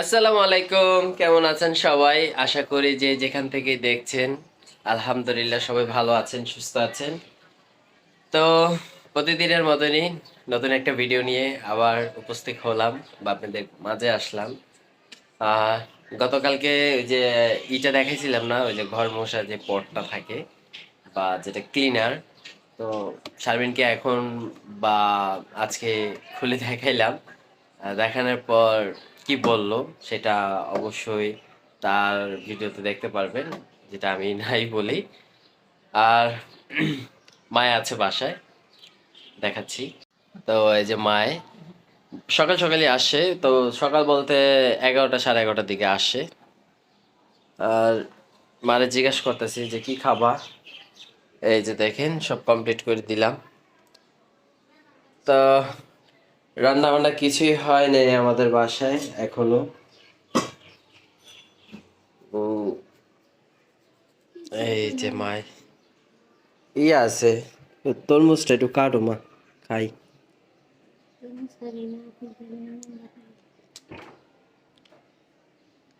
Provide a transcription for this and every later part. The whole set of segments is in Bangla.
আসসালামু আলাইকুম, কেমন আছেন সবাই? আশা করি যে যেখান থেকে দেখছেন, আলহামদুলিল্লাহ সবাই ভালো আছেন, সুস্থ আছেন। তো প্রতিদিনের মতনই নতুন একটা ভিডিও নিয়ে আবার উপস্থিত হলাম বা আপনাদের মাঝে আসলাম। গতকালকে ওই যে ইটা দেখাইছিলাম না, ওই যে ঘর মশা যে পটটা থাকে বা যেটা ক্লিনার তো শারমিনকে এখন বা আজকে খুলে দেখাইলাম। দেখানোর পর কি বলল সেটা অবশ্যই তার ভিডিওতে দেখতে পারবেন, যেটা আমি নাই বলি। আর মায় আছে বাসায়, দেখাচ্ছি। তো এই যে মায়, সকাল সকালই আসে, তো সকাল বলতে এগারোটা সাড়ে এগারোটার দিকে আসে। আর মারে জিজ্ঞেস করতেছি যে, কি খাবা? এই যে দেখেন, সব কমপ্লিট করে দিলাম। তো রান্না বান্না কিছুই হয় নাই আমাদের বাসায়, এখনও। এই যে মায় ইয়ে আছে। তরমুজটা একটু কাটো মা, খাই।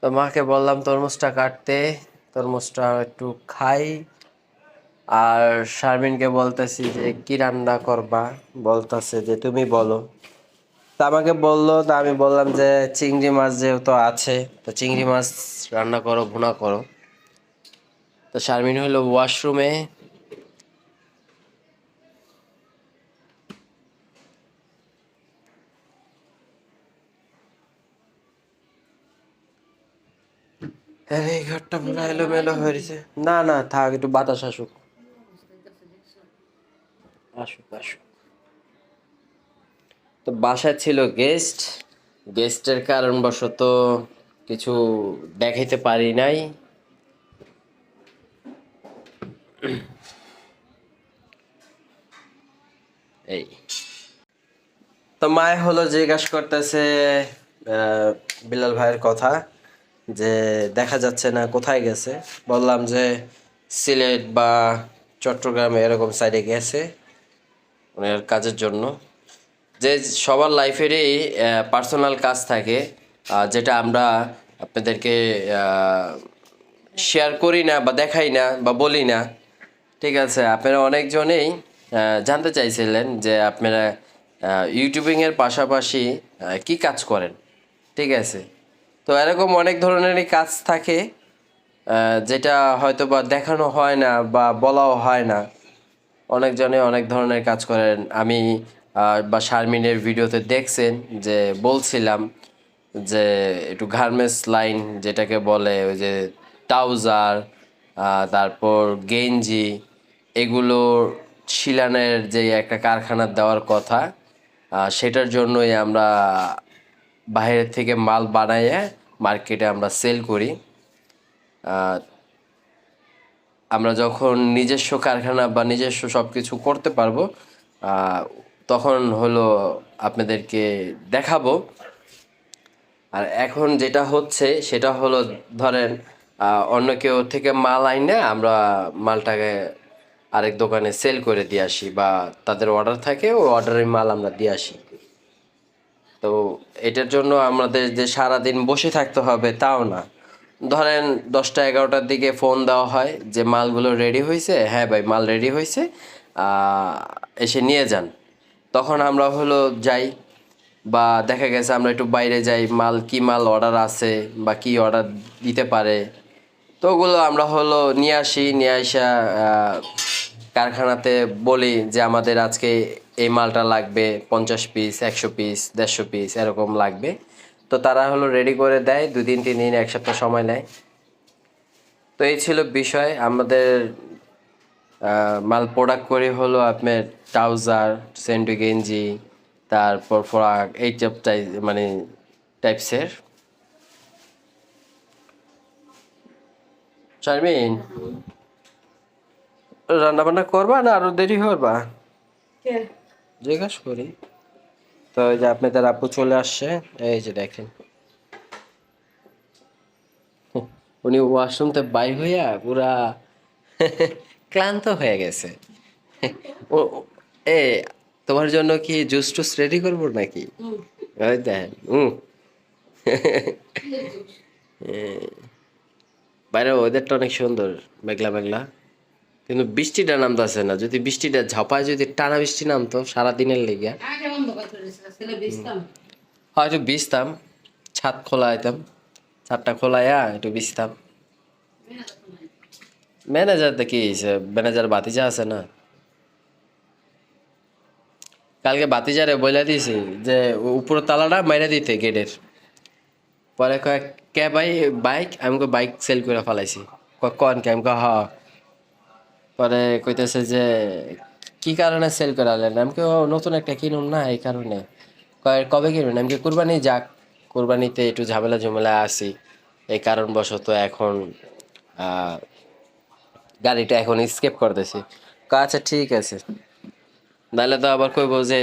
তো মাকে বললাম তরমুজটা কাটতে, তরমুজটা একটু খাই। আর শারমিনকে বলতেছি যে, কি রান্না করবা? বলতেছে যে, তুমি বলো। তা আমাকে বলল তা আমি বললাম যে চিংড়ি মাছ যেহেতু আছে তো চিংড়ি মাছ রান্না করো ভুনা করো। তো শারমিন হলো ওয়াশরুমে এই ঘরটা পুরো এলোমেলো হয়ে গেছে। না না থাক একটু বাতাস আসুক আসুক তো বাসায় ছিল গেস্ট গেস্টের কারণবশত কিছু দেখাইতে পারি নাই। এই। তো মায় হলো জিজ্ঞাসা করতেছে বিলাল ভাইয়ের কথা, যে দেখা যাচ্ছে না, কোথায় গেছে? বললাম যে সিলেট বা চট্টগ্রামে এরকম সাইডে গেছে, ওনার কাজের জন্য। যে সবার লাইফেরই পার্সোনাল কাজ থাকে যেটা আমরা আপনাদেরকে শেয়ার করি না বা দেখাই না বা বলি না। ঠিক আছে, আপনারা অনেকজনেই জানতে চাইছিলেন যে আপনারা ইউটিউবিংয়ের পাশাপাশি কি কাজ করেন। ঠিক আছে, তো এরকম অনেক ধরনেরই কাজ থাকে যেটা হয়তো বা দেখানো হয় না বা বলাও হয় না। অনেকজনে অনেক ধরনের কাজ করেন। আমি বা শারমিনের ভিডিওতে দেখছেন যে বলছিলাম যে একটু গার্মেন্টস লাইন যেটাকে বলে ওই যে ট্রাউজার তারপর গেঞ্জি, এগুলো শিলানের যে একটা কারখানা দেওয়ার কথা সেটার জন্যই আমরা বাইরের থেকে মাল বানাইয়ে মার্কেটে আমরা সেল করি। আমরা যখন নিজস্ব কারখানা বা নিজস্ব সব কিছু করতে পারব তখন হলো আপনাদেরকে দেখাবো। আর এখন যেটা হচ্ছে, সেটা হলো ধরেন অন্য কেউ থেকে মাল আইনে আমরা মালটাকে আরেক দোকানে সেল করে দিয়ে আসি বা তাদের অর্ডার থাকে, ওই অর্ডারের মাল আমরা দিয়ে আসি। তো এটার জন্য আমাদের যে সারাদিন বসে থাকতে হবে তাও না। ধরেন দশটা এগারোটার দিকে ফোন দেওয়া হয় যে মালগুলো রেডি হয়েছে হ্যাঁ ভাই, মাল রেডি হয়েছে এসে নিয়ে যান। তখন আমরা হলো যাই বা দেখা গেছে আমরা একটু বাইরে যাই, মাল কি মাল অর্ডার আছে বা কি অর্ডার দিতে পারে। তো ওগুলো আমরা হলো নিয়ে আসি, নিয়ে আসা কারখানাতে বলি যে আমাদের আজকে এই মালটা লাগবে, পঞ্চাশ পিস একশো পিস দেড়শো পিস এরকম লাগবে। তো তারা হলো রেডি করে দেয়, দুদিন তিন দিন এক সপ্তাহ সময় নেয়। তো এই ছিল বিষয়। আমাদের মাল প্রোডাক্ট করি হলো আপনার ট্রাউজার সেন্টু গেঞ্জি তারপর ফ্রক এই টাইপ মানে টাইপসের শারমিন রান্না বান্না করবা না আরও দেরি করবা জিজ্ঞাসা করি। তো এই যে আপনাদের আপু চলে আসছে এই যে দেখেন। উনি ওয়াশরুম তে বাই হইয়া পুরা ক্লান্ত হয়ে গেছে। এ তোমার জন্য কি জুস টুস রেডি করব নাকি? ওই হুম। বাইরে ওয়েদারটা অনেক সুন্দর মেঘলা মেঘলা। কিন্তু বৃষ্টিটা নামতেছে না যদি বৃষ্টিটা ঝাপায় যদি টানা বৃষ্টি নামতো সারাদিনের লেগে। বেচতাম হয়তো বিছতাম ছাদ খোলা আইতাম ছাদটা খোলাইয়া একটু বিছতাম ম্যানেজার দেখি ম্যানেজার বাতিজা আছে না? কালকে বাতিজারে বইলা দিয়েছি যে উপর তালাটা মাইরা দিতে গেটের পরে কয়, কে ভাই? বাইক আমি বাইক সেল করে ফেলাইছি। কন কে? আমি হ। পরে কইতেছে যে, কি কারণে সেল করে আনলেন? আমি নতুন একটা কিনুম না এই কারণে। কবে কিনবেন আমি কুরবানি যাক। কুরবানিতে একটু ঝামেলা ঝামেলা আসি এই কারণবশত এখন গাড়িটা এখন স্কেপ করতেছি। আচ্ছা ঠিক আছে। নাহলে তো আবার কইব যে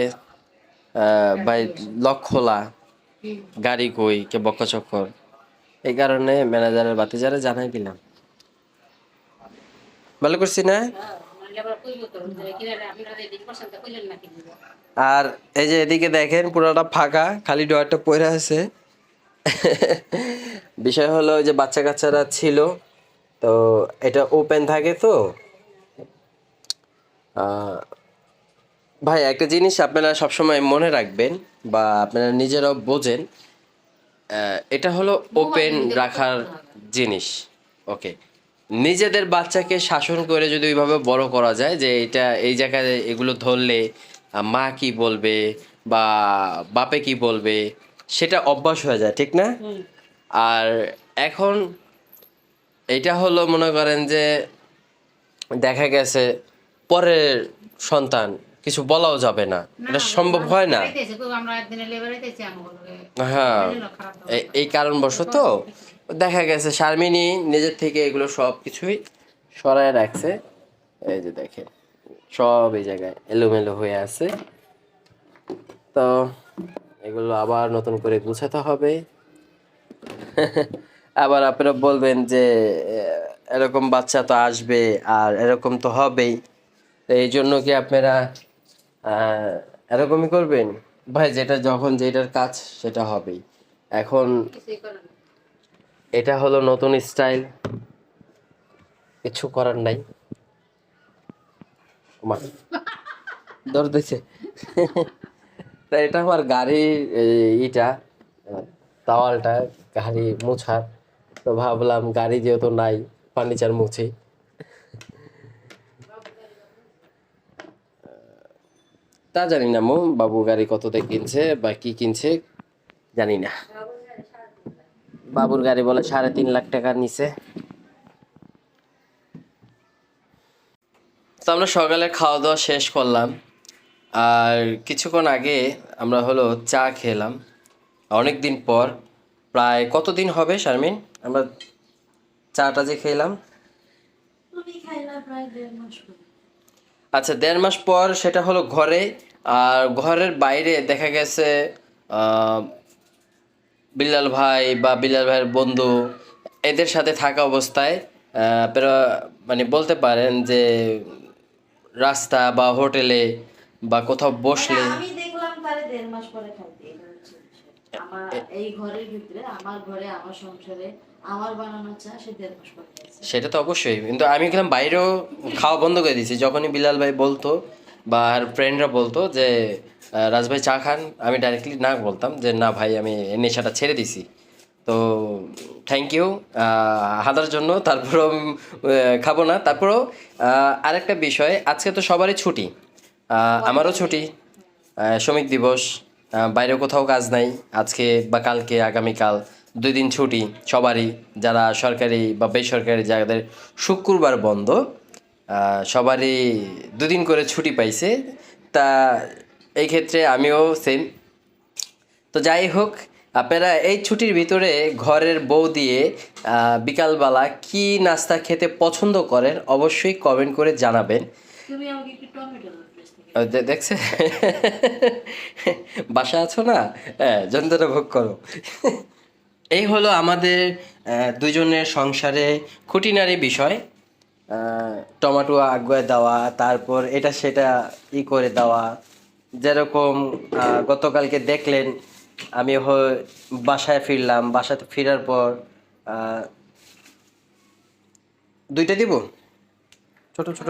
ভাই লক খোলা, গাড়ি কই, কে বক্কা চক্কর। এই কারণে ম্যানেজারের বাতিজারে জানাই দিলাম। ভালো করছি না? আর এই যে এদিকে দেখেন, পুরোটা ফাঁকা, খালি ডয়ারটা পড়ে আছে। বিষয় হলো যে বাচ্চা কাচ্চারা ছিল, তো এটা ওপেন থাকে তো। ভাই একটা জিনিস আপনারা সবসময় মনে রাখবেন বা আপনারা নিজেরাও বোঝেন এটা হলো ওপেন রাখার জিনিস ওকে নিজেদের বাচ্চাকে শাসন করে যদি ওইভাবে বড় করা যায় যে এটা এই জায়গায় এগুলো ধরলে মা কি বলবে বা বাপে কি বলবে সেটা অভ্যাস হয়ে যায় ঠিক না? আর এখন এটা হলো মনে করেন যে দেখা গেছে পরের সন্তান কিছু বলাও যাবে না। এটা সম্ভব হয় না। হ্যাঁ এই কারণবশত দেখা গেছে শারমিনী নিজের থেকে এগুলো সব কিছুই সরায় রাখছে। এই যে দেখেন সব এই জায়গায় এলোমেলো হয়ে আছে। তো এগুলো আবার নতুন করে গুছাতে হবে। আবার আপনারা বলবেন যে এরকম বাচ্চা তো আসবে আর এরকম তো হবেই। তো এই জন্য কি আপনারা এরকমই করবেন? ভাই, যেটা যখন যেটার কাজ, সেটা হবেই। এখন এটা হলো নতুন স্টাইল। কিছু করার নাই। দিছে। তা এটা আমার গাড়ির ইটা, তাওয়ালটা, গাড়ি মোছার। তো ভাবলাম গাড়ি যেহেতু নাই, ফার্নিচার মুছি। তা জানি না, মো বাবু গাড়ি কততে কিনছে বা কি কিনছে জানি না। বাবুর গাড়ি বলে সাড়ে তিন লাখ টাকা নিছে। তো আমরা সকালে খাওয়া দাওয়া শেষ করলাম। আর কিছুক্ষণ আগে আমরা হলো চা খেলাম। অনেক দিন পর, প্রায় কতদিন হবে শারমিন? আমরা চাটা যে খেলাম। আচ্ছা দেড় মাস পর সেটা হলো ঘরে, আর ঘরের বাইরে দেখা গেছে বিল্লাল ভাই বা বিল্লাল ভাইয়ের বন্ধু, এদের সাথে থাকা অবস্থায় মানে বলতে পারেন যে রাস্তা বা হোটেলে বা কোথাও বসলে আমি দেখলাম তারে দেড় মাস পরে বিষয়। আমার এই ঘরের ভিতরে আমার ঘরে আমার সংসারে আমার বানানো চা সে দেড় মাস পরে সেটা তো অবশ্যই কিন্তু আমি গেলাম বাইরেও খাওয়া বন্ধ করে দিয়েছি। যখনই বিলাল ভাই বলতো বা আর ফ্রেন্ডরা বলতো যে রাজভাই চা খান আমি ডাইরেক্টলি না বলতাম যে না ভাই আমি নেশাটা ছেড়ে দিছি তো থ্যাংক ইউ হাদার জন্য তারপরেও খাব না। তারপরেও আরেকটা বিষয় আজকে তো সবারই ছুটি। আমারও ছুটি। শ্রমিক দিবস বাইরে কোথাও কাজ নাই। আজকে বা কালকে, আগামীকাল দুই দিন ছুটি সবারই। যারা সরকারি বা বেসরকারি, যাদের শুক্রবার বন্ধ সবারই দুদিন করে ছুটি পাইছে। তা এই ক্ষেত্রে আমিও সেম তো যাই হোক, আপনারা এই ছুটির ভিতরে ঘরের বউ দিয়ে বিকালবেলা কি নাস্তা খেতে পছন্দ করেন অবশ্যই কমেন্ট করে জানাবেন। দেখছে? বাসা আছো না? হ্যাঁ যন্ত্রটা ভোগ করো। এই হলো আমাদের দুজনের সংসারে খুঁটিনারি বিষয়। টমেটো আগুয়ে দেওয়া, তারপর এটা সেটা ই করে দেওয়া। যেরকম গতকালকে দেখলেন, আমি বাসায় ফিরলাম, বাসাতে ফেরার পর দুইটা দিব? ছোট ছোট।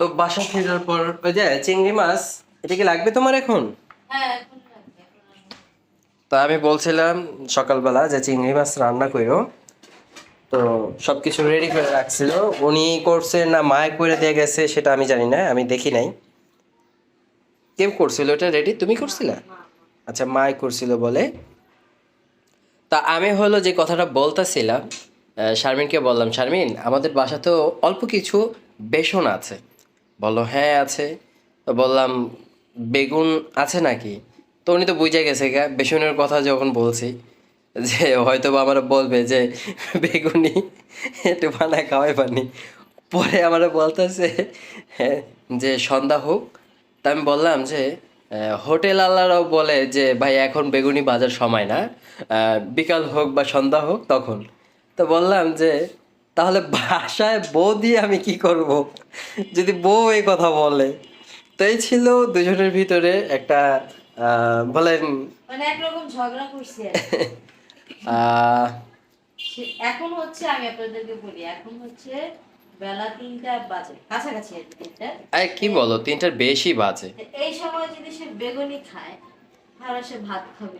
তো বাসা ফেরার পর ওই যে চিংড়ি মাছ এটা কি লাগবে তোমার এখন? হ্যাঁ। তো আমি বলছিলাম সকালবেলা যে চিংড়ি মাছ রান্না করো তো সব কিছু রেডি করে রাখছিল। উনি করছে না মায় করে দিয়ে গেছে সেটা আমি জানি না আমি দেখি নাই। কেউ করছিল এটা রেডি তুমি করছিলে? আচ্ছা মায় করছিল বলে। তা আমি হলো যে কথাটা বলতেছিলাম শারমিনকে বললাম শারমিন আমাদের বাসা তো অল্প কিছু বেসন আছে। বলল হ্যাঁ আছে। তো বললাম বেগুন আছে নাকি? তো উনি তো বুঝে গেছে গা বেসনের কথা যখন বলছি যে হয়তো বা আমরা বলবে যে বেগুনি একটু বানায় খাওয়াই পানি পরে আমরা বলতেছে হ্যাঁ, যে সন্ধ্যা হোক। তা আমি বললাম যে হোটেল আল্লাহরাও বলে যে ভাই এখন বেগুনি বাজার সময় না। বিকাল হোক বা সন্ধ্যা হোক তখন। তো বললাম যে তাহলে বাসায় বউ দিয়ে আমি কি করব? যদি বউ এই কথা বলে। তো এই ছিল দুজনের ভিতরে একটা বলেন। মানে একরকম ঝগড়া করছি এখন হচ্ছে আমি আপনাদেরকে বলি এখন হচ্ছে বেলা তিনটা বাজে কাছাকাছি আর তিনটা। আরে কি বলো তিনটার বেশি বাজে। এই সময় যদি সে বেগুনি খায় তাহলে সে ভাত খাবে?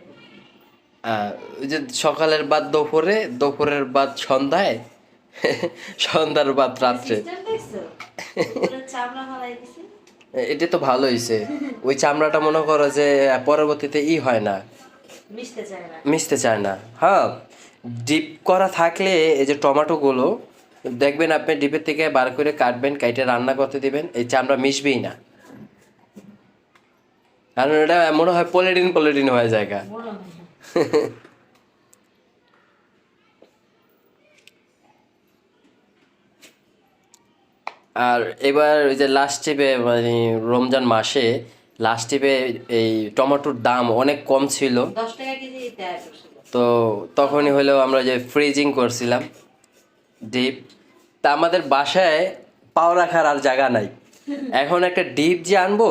যে সকালের বাদ দুপুরে দুপুরের বাদ সন্ধ্যায় সন্ধ্যার বাদ রাত্রে। এটা তো ভালো হয়েছে ওই চামড়াটা মনে করো যে পরবর্তীতে ই হয় না। মিশতে চায় না। হ্যাঁ ডিপ করা থাকলে এই যে টমেটোগুলো দেখবেন আপনি ডিপের থেকে বার করে কাটবেন কাইটে রান্না করতে দিবেন এই চামড়া মিশবেই না। কারণ এটা মনে হয় পলিডিন পলিডিন হয়ে জায়গা। আর এবার ওই যে লাস্ট টিপে মানে রমজান মাসে লাস্ট টিপে এই টমেটোর দাম অনেক কম ছিল। তো তখনই হলেও আমরা যে ফ্রিজিং করছিলাম ডিপ তা আমাদের বাসায় পাও রাখার আর জায়গা নাই। এখন একটা ডিপ যে আনব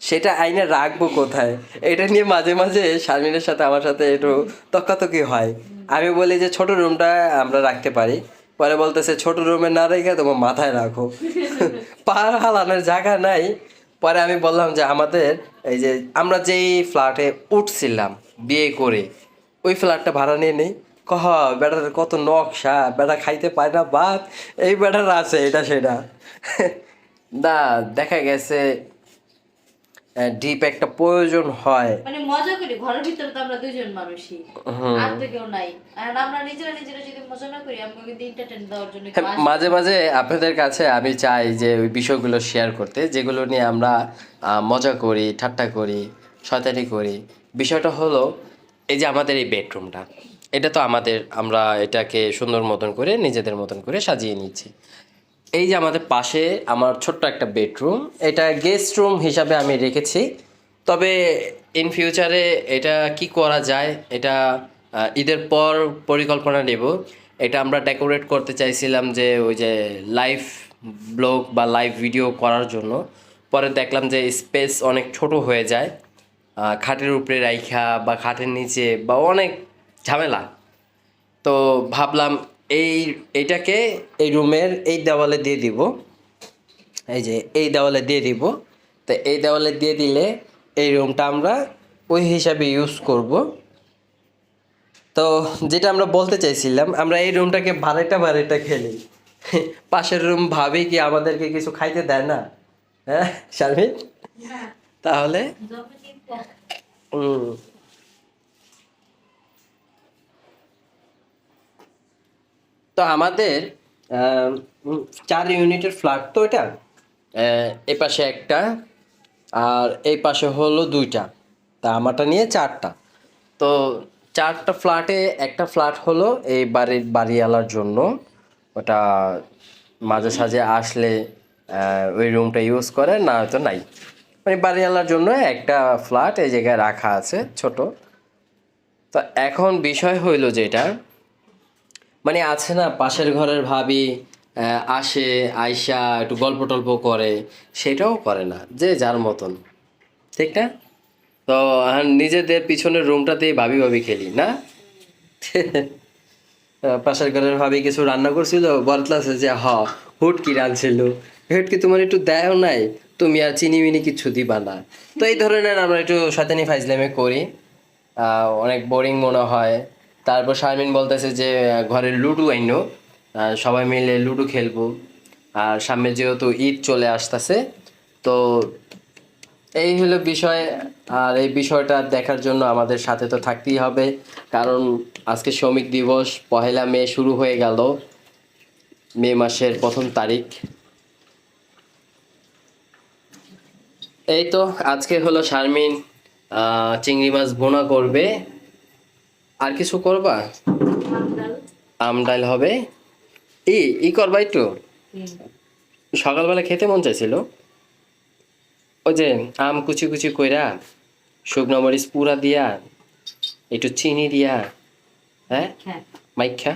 সেটা আইনে রাখব কোথায়? এটা নিয়ে মাঝে মাঝে শারমিনের সাথে, আমার সাথে একটু তকাতকি হয়। আমি বলি যে, ছোট রুমটা আমরা রাখতে পারি। পরে বলতেছে, ছোট রুমে না রেখে তোমার মাথায় রাখো। পা হালানোর জায়গা নাই। পরে আমি বললাম যে, আমাদের এই যে, আমরা যেই ফ্ল্যাটে উঠছিলাম বিয়ে করে, ওই ফ্ল্যাটটা ভাড়া নিয়ে নেই? কহ, বেটার কত নকশা, বেটা খাইতে পায় না ভাত, এই বেটার আছে এটা সেটা। না, দেখা গেছে ডিপ একটা প্রয়োজন হয়। মানে মজা করি ঘরের ভিতরে তো আমরা দুজন মানুষই। আর তো কেউ নাই। আর আমরা নিজেরা নিজেরা যদি মজা না করি আমাকে কিন্তু এন্টারটেইন দেওয়ার জন্য মাঝে মাঝে আপনাদের কাছে আমি চাই যে ওই বিষয়গুলো শেয়ার করতে যেগুলো নিয়ে আমরা মজা করি ঠাট্টা করি শয়তানি করি। বিষয়টা হলো এই যে আমাদের এই বেডরুমটা এটা তো আমাদের আমরা এটাকে সুন্দর মতন করে নিজেদের মতন করে সাজিয়ে নিচ্ছি। এই যে আমাদের পাশে আমার ছোট্ট একটা বেডরুম, এটা গেস্ট রুম হিসাবে আমি রেখেছি। তবে ইন ফিউচারে এটা কি করা যায়, এটা ঈদের পর পরিকল্পনা নেব। এটা আমরা ডেকোরেট করতে চাইছিলাম যে ওই যে লাইভ ব্লগ বা লাইভ ভিডিও করার জন্য। পরে দেখলাম যে স্পেস অনেক ছোট হয়ে যায় খাটের উপরে রাইখা বা খাটের নিচে বা অনেক ঝামেলা। তো ভাবলাম এই এইটাকে এই রুমের এই দেওয়ালে দিয়ে দিব। এই যে এই দেওয়ালে দিয়ে দিব। তো এই দেওয়ালে দিয়ে দিলে এই রুমটা আমরা ওই হিসাবে ইউজ করব। তো যেটা আমরা বলতে চাইছিলাম আমরা এই রুমটাকে ভাড়াটা ভাড়াটা খেলি। পাশের রুম ভাবি কি আমাদেরকে কিছু খাইতে দেয় না? হ্যাঁ শারমিন? তাহলে? হুম তো আমাদের চার ইউনিটের ফ্ল্যাট তো এটা। এই পাশে একটা আর এই পাশে হলো দুইটা। তা আমারটা নিয়ে চারটা। তো চারটা ফ্ল্যাটে একটা ফ্ল্যাট হলো এই বাড়ির বাড়িওয়ালার জন্য। ওটা মাঝে সাঝে আসলে ওই রুমটা ইউজ করে, না হয়তো নাই। মানে বাড়িওয়ালার জন্য একটা ফ্ল্যাট এই জায়গায় রাখা আছে, ছোট। তো এখন বিষয় হইল যেটা মানে আছে না, পাশের ঘরের ভাবি আসে আয়সা একটু গল্প টল্প করে, সেটাও করে না, যে যার মতন। ঠিক না? তো নিজেদের পিছনের রুমটাতেই ভাবি ভাবি খেলি, না? পাশের ঘরের ভাবি কিছু রান্না করছিল বলতেছে যে, হ হুটকি রাঁধছিল? হুটকি তোমার একটু দেয় নাই? তুমি আর চিনি মিনি কিছু দিবা না। তো এই ধরনের আমরা একটু শয়তানি ফাইজলামে করি। অনেক বোরিং মনে হয়। তারপর শারমিন বলতেছে যে ঘরে লুডো আইনো সবাই মিলে লুডো খেলব। আর সামনে যেহেতু ঈদ চলে আসতেছে, তো এই হলো বিষয়। আর এই বিষয়টা দেখার জন্য আমাদের সাথে তো থাকতেই হবে, কারণ আজকে শ্রমিক দিবস, পহেলা মে শুরু হয়ে গেল, মে মাসের প্রথম তারিখ। এই তো, আজকে হলো শারমিন চিংড়ি মাছ বোনা করবে। আর কিছু করবা? আম ডাল হবে। ই ই করবা একটু। সকালবেলা খেতে মন চাইছিল। ওই যে আম কুচি কুচি কইরা শুকনো মরিচ পুরা দিয়া একটু চিনি দিয়া হ্যাঁ? হ্যাঁ। মাইখা।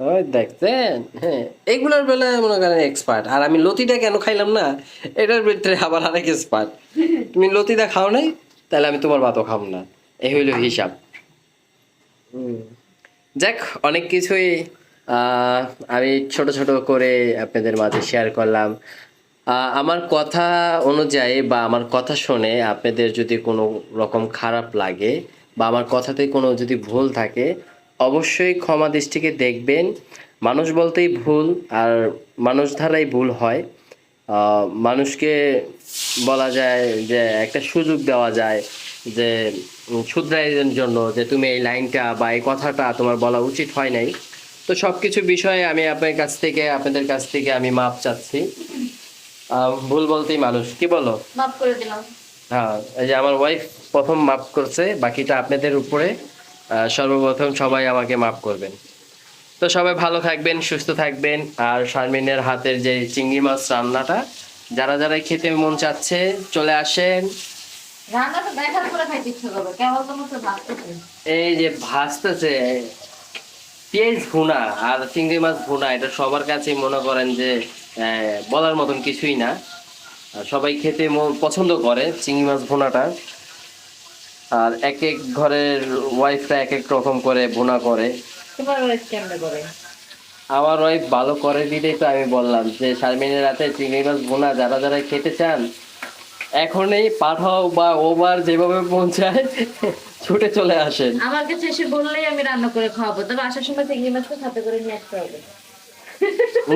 ওই দেখছেন হ্যাঁ। এগুলোর বেলায় মনে করেন এক্সপার্ট আর আমি লতিটা কেন খাইলাম না এটার ভিতরে আবার আরেক এক্সপার্ট তুমি লতিটা খাও নাই তাহলে আমি তোমার ভাতও খাব না। এই হইল হিসাব। যাক, অনেক কিছুই আমি ছোট ছোট করে আপনাদের মাঝে শেয়ার করলাম। আমার কথা অনুযায়ী বা আমার কথা শুনে আপনাদের যদি কোনো রকম খারাপ লাগে বা আমার কথাতে কোনো যদি ভুল থাকে, অবশ্যই ক্ষমা দৃষ্টিকে দেখবেন। মানুষ বলতেই ভুল আর মানুষ ধারাই ভুল হয়। মানুষকে বলা যায় যে একটা সুযোগ দেওয়া যায় যে শুধরাইয়ের জন্য যে তুমি এই লাইনটা বা এই কথাটা তোমার বলা উচিত হয় নাই। তো সব কিছু বিষয়ে আমি আপনার কাছ থেকে আপনাদের কাছ থেকে আমি মাপ চাচ্ছি। ভুল বলতেই মানুষ। কি বলো? মাফ করে দিলাম। হ্যাঁ এই যে আমার ওয়াইফ প্রথম মাপ করছে বাকিটা আপনাদের উপরে। সর্বপ্রথম সবাই আমাকে মাপ করবেন। তো সবাই ভালো থাকবেন সুস্থ থাকবেন। আর শারমিনের হাতের যে চিংড়ি মাছ রান্নাটা যারা যারা খেতে মন চাচ্ছে চলে আসেন। রান্নাটা দেখার পরে খাইতে ইচ্ছে করবে কেবল তোমার তো ভাবতেছে এই যে ভাজতেছে পেঁয়াজ ভুনা আর চিংড়ি মাছ ভুনা এটা সবার কাছে মনে করেন যে বলার মতন কিছুই না। সবাই খেতে পছন্দ করে চিংড়ি মাছ ভুনাটা। আর এক এক ঘরের ওয়াইফরা এক এক রকম করে ভুনা করে। তোমার ওয়াইফ কেমনে করে? আমার ওয়াইফ ভালো করে দিলেই তো আমি বললাম যে শারমিনের রাতে চিংড়ি মাছ ভুনা যারা যারা খেতে চান এখনই পাঠাও বা ওবার যেভাবে পৌঁছায় ছুটে চলে আসেন। আমার কাছে এসে বললেই আমি রান্না করে খাওয়াবো তবে আসার সময় চিংড়ি মাছটা সাথে করে নিয়ে আসতে হবে।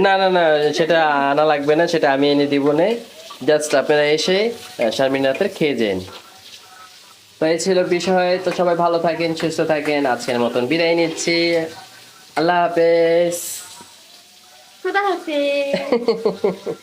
না না না সেটা আনা লাগবে না সেটা আমি এনে দিব না। জাস্ট আপনারা এসে আহ, শারমিন রাতের খেয়ে যান। তো এই ছিল বিষয় তো সবাই ভালো থাকেন সুস্থ থাকেন আজকের মতন বিদায় নিচ্ছি। আল্লাহ হাফেজ। খুদা হাফিজ।